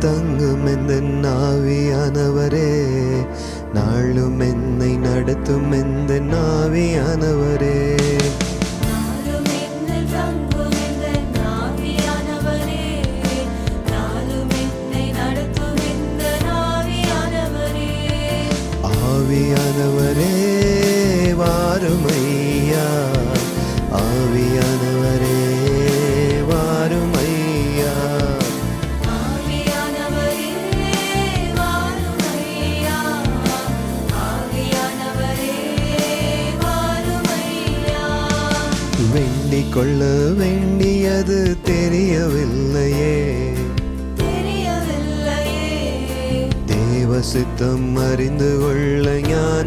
தங்கும் எந்த நாவியானவரே நாளும் என்னை நடத்தும் எந்த நாவியானவரே ஆவியானவரே வாருமையா. ஆவியானவரே வேண்டிக் கொள்ள வேண்டியது தெரியவில்லையே. தெரியவில்லையே. தேவ சித்தம் அறிந்து கொள்ள ஞானமில்லையே